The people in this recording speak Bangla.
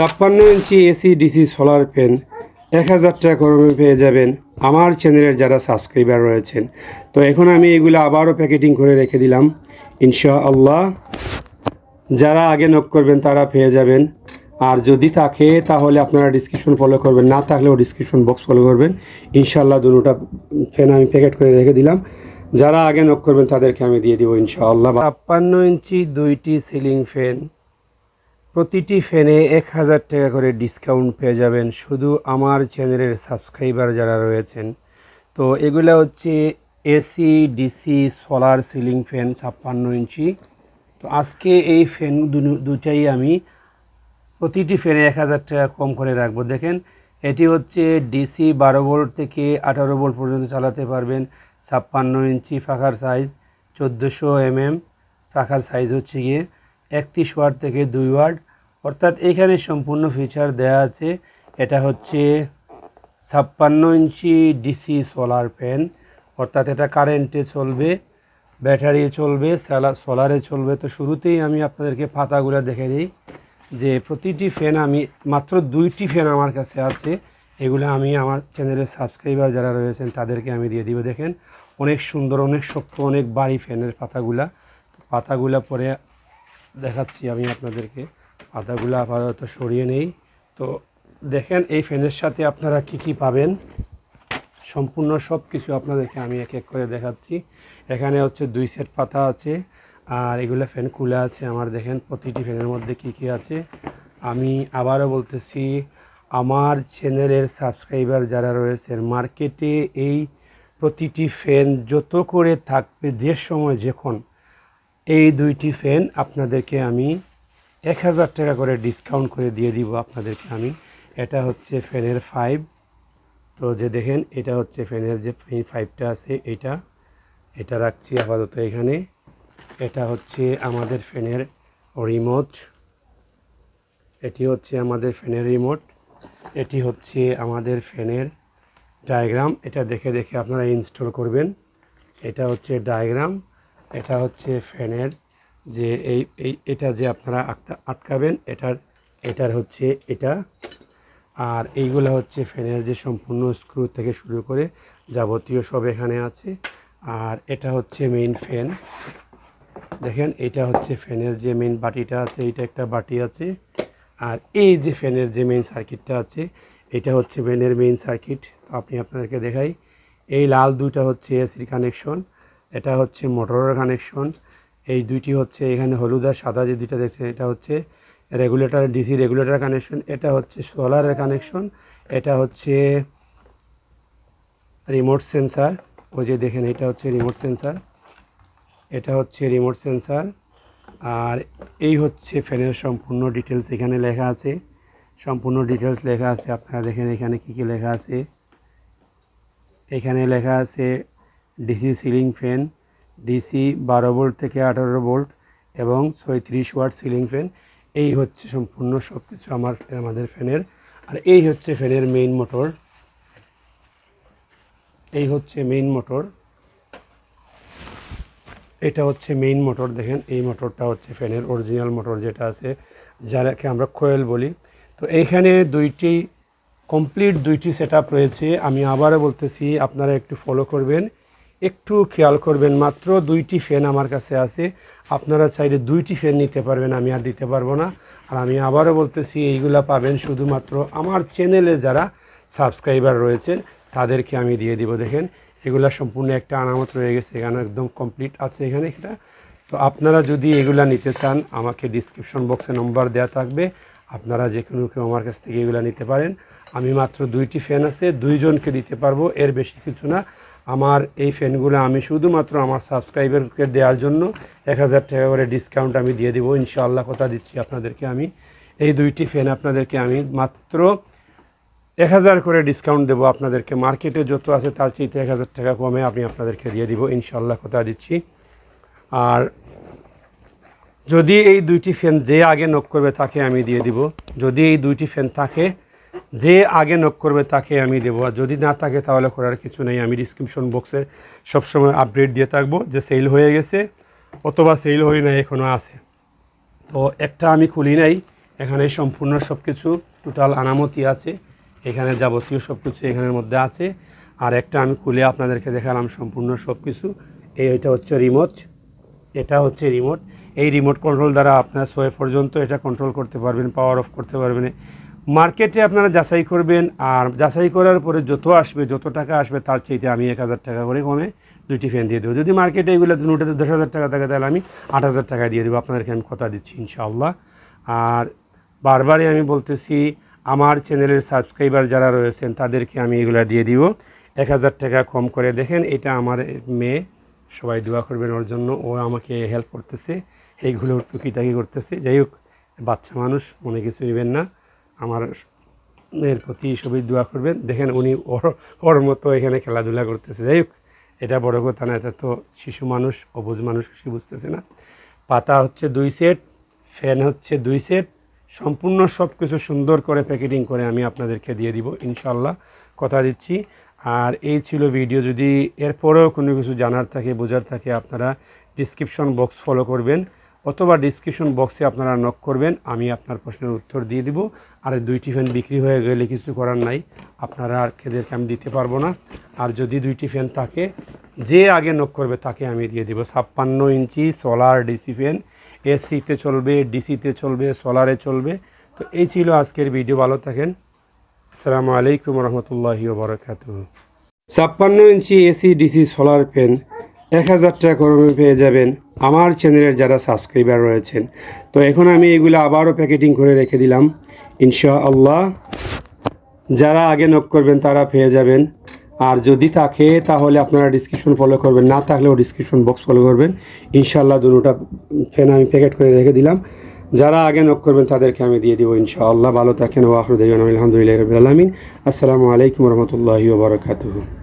ছাপ্পান্ন ইঞ্চি এসি, ডিসি, সোলার ফ্যান। এক হাজার টাকা কমে পেয়ে যাবেন আমার চ্যানেলের যারা সাবস্ক্রাইবার রয়েছেন। তো এখন আমি এগুলো আবারও প্যাকেটিং করে রেখে দিলাম। ইনশা আল্লাহ যারা আগে নক করবেন তারা পেয়ে যাবেন। আর যদি থাকে তাহলে আপনারা ডিসক্রিপশন ফলো করবেন। না থাকলেও ডিসক্রিপশন বক্স ফলো করবেন। ইনশাআল্লাহ দুটোটা ফ্যান আমি প্যাকেট করে রেখে দিলাম। যারা আগে নক করবেন তাদেরকে আমি দিয়ে দিব ইনশাআল্লাহ। ছাপ্পান্ন ইঞ্চি দুইটি সিলিং ফ্যান প্রতিটি ফ্যানে এক হাজার টাকা করে ডিসকাউন্ট পেয়ে যাবেন শুধু আমার চ্যানেলের সাবস্ক্রাইবার যারা রয়েছেন। তো এগুলো হচ্ছে AC DC solar ceiling fan ছাপ্পান্ন ইঞ্চি। তো আজকে এই ফ্যান দুটাই আমি প্রতিটি ফ্যানে এক হাজার টাকা কম করে রাখব। দেখেন, এটি হচ্ছে ডিসি বারো ভোল্ট থেকে আঠারো ভোল্ট পর্যন্ত চালাতে পারবেন। ছাপ্পান্ন ইঞ্চি ফাঁকার সাইজ চোদ্দোশো এমএম, ফাঁকার সাইজ হচ্ছে গিয়ে একত্রিশ ওয়ার্ড থেকে দুই ওয়ার্ড। অর্থাৎ এখানে সম্পূর্ণ ফিচার দেওয়া আছে। এটা হচ্ছে ছাপ্পান্ন ইঞ্চি ডিসি সোলার ফ্যান অর্থাৎ এটা কারেন্টে চলবে ব্যাটারি চলবে সোলারে চলবে। তো শুরুতেই আমি আপনাদেরকে পাতাগুলো দেখে দিই যে প্রতিটি ফ্যান আমি, মাত্র দুইটি ফ্যান আমার কাছে আছে। এগুলো আমি আমার চ্যানেলের সাবস্ক্রাইবার যারা রয়েছেন, তাদেরকে আমি দিয়ে দিব। দেখেন, অনেক সুন্দর, অনেক শক্ত, অনেক বাড়ি ফ্যানের পাতাগুলা। পাতাগুলা পরে দেখাচ্ছি আমি আপনাদেরকে। পাতাগুলো আপাতত সরিয়ে নেই। তো দেখেন, এই ফ্যানের সাথে আপনারা কি কি পাবেন? সম্পূর্ণ সব কিছু আপনাদেরকে আমি এক এক করে দেখাচ্ছি। এখানে হচ্ছে দুই সেট পাতা আছে, আর এগুলো ফ্যান খুলে আছে। আমার দেখেন, প্রতিটি ফ্যানের মধ্যে কি কি আছে। আমি আবারও বলতেছি, আমার চ্যানেলের সাবস্ক্রাইবার যারা রয়েছেন, মার্কেটে এই প্রতিটি ফ্যান যত করে থাকবে, যে সময়, যখন এই দুইটি ফ্যান আপনাদেরকে আমি এক হাজার টাকা করে ডিসকাউন্ট করে দিয়ে দিব আপনাদেরকে আমি। এটা হচ্ছে ফ্যানের ফাইভ তো যে দেখেন, এটা হচ্ছে ফ্যানের যে ফাইভটা আছে, এটা এটা রাখছি আপাতত এখানে। এটা হচ্ছে আমাদের ফ্যানের রিমোট এটি হচ্ছে আমাদের ফ্যানের রিমোট এটি হচ্ছে আমাদের ফ্যানের ডায়াগ্রাম এটা দেখে দেখে আপনারা ইনস্টল করবেন। এটা হচ্ছে ডায়াগ্রাম এটা হচ্ছে ফ্যানের যে এই এই, এটা যে আপনারা আটকা- আটকাবেন, এটার এটার হচ্ছে এটা। আর এইগুলো হচ্ছে ফ্যানের যে সম্পূর্ণ স্ক্রু থেকে শুরু করে যাবতীয় সব এখানে আছে। আর এটা হচ্ছে মেইন ফ্যান দেখেন, এটা হচ্ছে ফ্যানের যে মেইন বাটিটা আছে, এটা একটা বাটি আছে। আর এই যে ফ্যানের যে মেইন সার্কিটটা আছে, এটা হচ্ছে ফ্যানের মেইন সার্কিট তো আপনি আপনাদেরকে দেখাই। এই লাল দুইটা হচ্ছে এসির কানেকশন এটা হচ্ছে মোটরের কানেকশন এই দুইটি হচ্ছে এখানে হলুদ আর সাদা যে দুইটা দেখছেন, এটা হচ্ছে রেগুলেটর ডিসি রেগুলেটর কানেকশন এটা হচ্ছে সোলারের কানেকশন এটা হচ্ছে রিমোট সেন্সার ওই যে দেখেন, এটা হচ্ছে রিমোট সেন্সার এটা হচ্ছে রিমোট সেন্সার আর এই হচ্ছে ফ্যানের সম্পূর্ণ ডিটেলস এখানে লেখা আছে। সম্পূর্ণ ডিটেলস লেখা আছে, আপনারা দেখেন এখানে কি কি লেখা আছে। এখানে লেখা আছে ডিসি সিলিং ফ্যান, ডিসি বারো ভোল্ট থেকে আঠারো ভোল্ট এবং ছয়ত্রিশ ওয়াট সিলিং ফ্যান। এই হচ্ছে সম্পূর্ণ সব কিছু আমার আমাদের ফ্যানের। আর এই হচ্ছে ফ্যানের মেইন মোটর এই হচ্ছে মেইন মোটর এটা হচ্ছে মেইন মোটর দেখেন। এই মোটরটা হচ্ছে ফ্যানের অরিজিনাল মোটর যেটা আছে, যারাকে আমরা কোয়েল বলি। তো এইখানে দুইটি কমপ্লিট দুইটি সেট রয়েছে। আমি আবারও বলতেছি, আপনারা একটু ফলো করবেন। একটু খেয়াল করবেন, মাত্র দুইটি ফ্যান আমার কাছে আছে। আপনারা চাইলে দুইটি ফ্যান নিতে পারবেন, আমি আর দিতে পারব না। আর আমি আবারও বলতেছি, এইগুলা পাবেন শুধুমাত্র আমার চ্যানেলে যারা সাবস্ক্রাইবার রয়েছেন, তাদেরকে আমি দিয়ে দিব। দেখেন, এগুলা সম্পূর্ণ একটা আনামত রয়ে গেছে, এখানে একদম কমপ্লিট আছে এখানে এটা তো আপনারা যদি এগুলা নিতে চান, আমাকে ডিসক্রিপশন বক্সে নম্বর দেওয়া থাকবে। আপনারা যে কোনো কেউ আমার কাছ থেকে এগুলা নিতে পারেন। আমি মাত্র দুইটি ফ্যান আছে, দুইজনকে দিতে পারব, এর বেশি কিছু না। আমার এই ফ্যানগুলো আমি শুধুমাত্র আমার সাবস্ক্রাইবারকে দেওয়ার জন্য এক হাজার টাকা করে ডিসকাউন্ট আমি দিয়ে দিব। ইনশাআল্লাহ কথা দিচ্ছি আপনাদেরকে আমি। এই দুইটি ফ্যান আপনাদেরকে আমি মাত্র এক হাজার করে ডিসকাউন্ট দেবো আপনাদেরকে। মার্কেটে যত আছে তার চেয়ে এক হাজার টাকা কমে আমি আপনাদেরকে দিয়ে দিব। ইনশাল্লাহ কথা দিচ্ছি। আর যদি এই দুইটি ফ্যান যে আগে নক করবে তাকে আমি দিয়ে দিব। যদি এই দুইটি ফ্যান থাকে যে আগে নক করবে তাকে আমি দেবো। আর যদি না থাকে তাহলে করার কিছু নেই। আমি ডিসক্রিপশন বক্সে সবসময় আপডেট দিয়ে থাকব যে সেল হয়ে গেছে অথবা সেল হয়ে নাই এখনও আছে। তো একটা আমি খুলি নাই। এখানে সম্পূর্ণ সব কিছু টোটাল আনামতি আছে। এখানে যাবতীয় সব কিছু এখানের মধ্যে আছে। আর একটা আমি খুলে আপনাদেরকে দেখালাম সম্পূর্ণ সব কিছু এই এটা হচ্ছে রিমোট এটা হচ্ছে রিমোট এই রিমোট কন্ট্রোল দ্বারা আপনার সোয়ে পর্যন্ত এটা কন্ট্রোল করতে পারবেন পাওয়ার অফ করতে পারবেন। মার্কেটে আপনারা যাচাই করবেন আর যাচাই করার পরে যত আসবে, যত টাকা আসবে, তার চাইতে আমি এক হাজার টাকা করে কমে দুইটি ফ্যান দিয়ে দেবো। যদি মার্কেটে এগুলো নোটাতে দশ হাজার টাকা থাকে, তাহলে আমি আট হাজার টাকা দিয়ে দেবো। আপনাদেরকে আমি কথা দিচ্ছি, ইনশাআল্লাহ। আর বারবারই আমি বলতেছি, আমার চ্যানেলের সাবস্ক্রাইবার যারা রয়েছেন, তাদেরকে আমি এগুলো দিয়ে দিব। এক হাজার টাকা কম করে দেখেন, এটা আমার মেয়ে, সবাই দোয়া করবেন ওর জন্য। ও আমাকে হেল্প করতেছে এইগুলো টুকিটাকি করতেছে। যাই হোক, বাচ্চা মানুষ, মনে কিছু নেবেন না। আমার এর প্রতি সবাই দোয়া করবেন। দেখেন উনি ওর ওর মতো এখানে খেলাধুলা করতেছে। যাই হোক, এটা বড় কথা না, এটা তো শিশু মানুষ, অবুজ মানুষ কিছু বুঝতেছে না। পাতা হচ্ছে দুই সেট, ফ্যান হচ্ছে দুই সেট, সম্পূর্ণ সব কিছু সুন্দর করে প্যাকেটিং করে আমি আপনাদেরকে দিয়ে দিব ইনশাল্লাহ কথা দিচ্ছি। আর এই ছিল ভিডিও, যদি এরপরেও কোনো কিছু জানার থাকে, বোঝার থাকে, আপনারা ডিসক্রিপশন বক্স ফলো করবেন। অথবা ডিসক্রিপশন বক্সে আপনারা নক করবেন, আমি আপনার প্রশ্নের উত্তর দিয়ে দিব। আর দুইটি ফ্যান বিক্রি হয়ে গেলে কিছু করার নাই। আপনারা আর খেদেরকে আমি দিতে পারব না। আর যদি দুইটি ফ্যান থাকে, যে আগে নক করবে তাকে আমি দিয়ে দিব। ছাপ্পান্ন ইঞ্চি সোলার ডিসি ফ্যান এসিতে চলবে ডিসিতে চলবে সোলারে চলবে। তো এই ছিল আজকের ভিডিও ভালো থাকেন। আসসালামু আলাইকুম রহমতুল্লাহি বরকাত ছাপ্পান্ন inch AC DC solar fan এক হাজার টাকা করে পেয়ে যাবেন। আমার চ্যানেলের যারা সাবস্ক্রাইবার রয়েছেন। তো এখন আমি এগুলো আবারও প্যাকেটিং করে রেখে দিলাম। ইনশা আল্লাহ যারা আগে নক করবেন তারা পেয়ে যাবেন। আর যদি থাকে, তাহলে আপনারা ডিসক্রিপশন ফলো করবেন। না থাকলেও ডিসক্রিপশন বক্স ফলো করবেন। ইনশাআল্লাহ দুটোটা ফ্যান আমি প্যাকেট করে রেখে দিলাম। যারা আগে নক করবেন তাদেরকে আমি দিয়ে দিব ইনশাআল্লাহ। ভালো থাকেন। ওয়াহরুদ্দিন আলহামদুলিল্লাহ রবিল আলমিন। আসসালামু আলাইকুম রহমতুল্লাহি ওবরাকাতুহু